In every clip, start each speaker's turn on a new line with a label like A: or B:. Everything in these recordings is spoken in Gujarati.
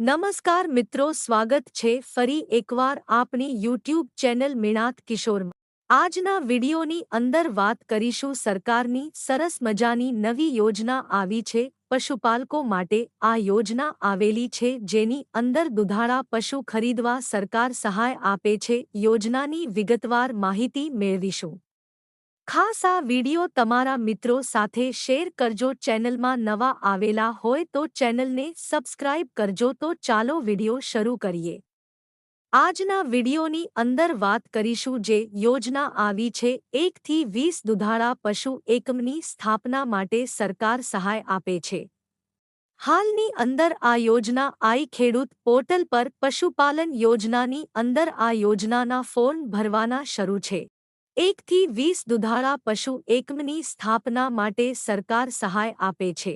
A: નમસ્કાર મિત્રો, સ્વાગત છે ફરી એકવાર આપની યુટ્યુબ ચેનલ મિણાત કિશોરમાં. આજના વિડીયોની અંદર વાત કરીશું સરકારની સરસ મજાની નવી યોજના આવી છે, પશુપાલકો માટે આ યોજના આવેલી છે, જેની અંદર દુધાળા પશુ ખરીદવા સરકાર સહાય આપે છે, યોજનાની વિગતવાર માહિતી મેળવીશું. ખાસ આ વિડિયો તમારા મિત્રો સાથે શેર કરજો. ચેનલમાં નવા આવેલા હોય તો ચેનલને સબસ્ક્રાઇબ કરજો તો ચાલો વિડિયો શરૂ કરીએ. આજના વિડિયોની અંદર વાત કરીશું જે યોજના આવી છે. એકથી વીસ દુધાળા પશુ એકમની સ્થાપના માટે સરકાર સહાય આપે છે. હાલની અંદર આ યોજના આઈ ખેડૂત પોર્ટલ પર પશુપાલન યોજનાની અંદર આ યોજનાના ફોર્મ ભરવાના શરૂ છે. એકથી વીસ દુધાળા પશુ એકમની સ્થાપના માટે સરકાર સહાય આપે છે.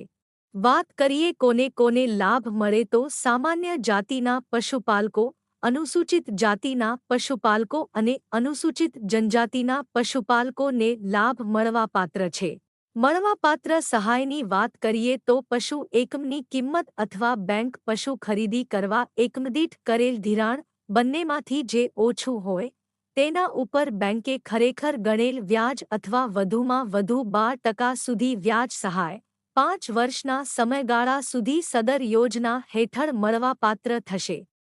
A: વાત કરીએ કોને કોને લાભ મળે તો સામાન્ય જાતિના પશુપાલકો, અનુસૂચિત જાતિના પશુપાલકો અને અનુસૂચિત જનજાતિના પશુપાલકોને લાભ મળવાપાત્ર છે. મળવાપાત્ર સહાયની વાત કરીએ તો પશુ એકમની કિંમત અથવા બેંક પશુ ખરીદી કરવા એકમદીઠ કરેલ ધિરાણ બંનેમાંથી જે ઓછું હોય તેના ઉપર બેંકે ખરેખર ગણેલ વ્યાજ અથવા વધુમાં વધુ બાર ટકા સુધી વ્યાજ સહાય, પાંચ વર્ષના સમયગાળા સુધી સદર યોજના હેઠળ મળવાપાત્ર થશે.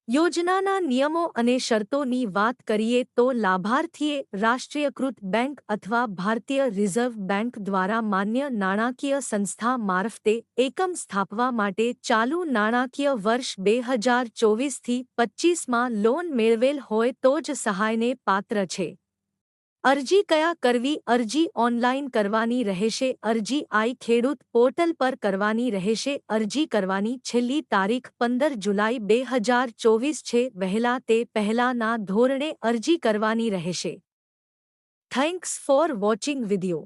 A: યોજનાના નિયમો અને શરતોની વાત કરીએ તો લાભાર્થીએ રાષ્ટ્રીયકૃત બેંક અથવા ભારતીય રિઝર્વ બેંક દ્વારા માન્ય નાણાકીય સંસ્થા મારફતે એકમ સ્થાપવા માટે ચાલુ નાણાકીય વર્ષ બે હજાર ચોવીસથી પચ્ચીસમાં લોન મેળવેલ હોય તો જ સહાયને પાત્ર છે. અરજી કયા કરવી અરજી ઓનલાઈન કરવાની રહેશે અરજી આઈ ખેડૂત પોર્ટલ પર કરવાની રહેશે અરજી કરવાની છેલ્લી તારીખ પંદર જુલાઈ બે હજાર ચોવીસ છે વહેલા તે પહેલાના ધોરણે અરજી કરવાની રહેશે થેન્ક્સ ફોર વોચિંગ વિડિયો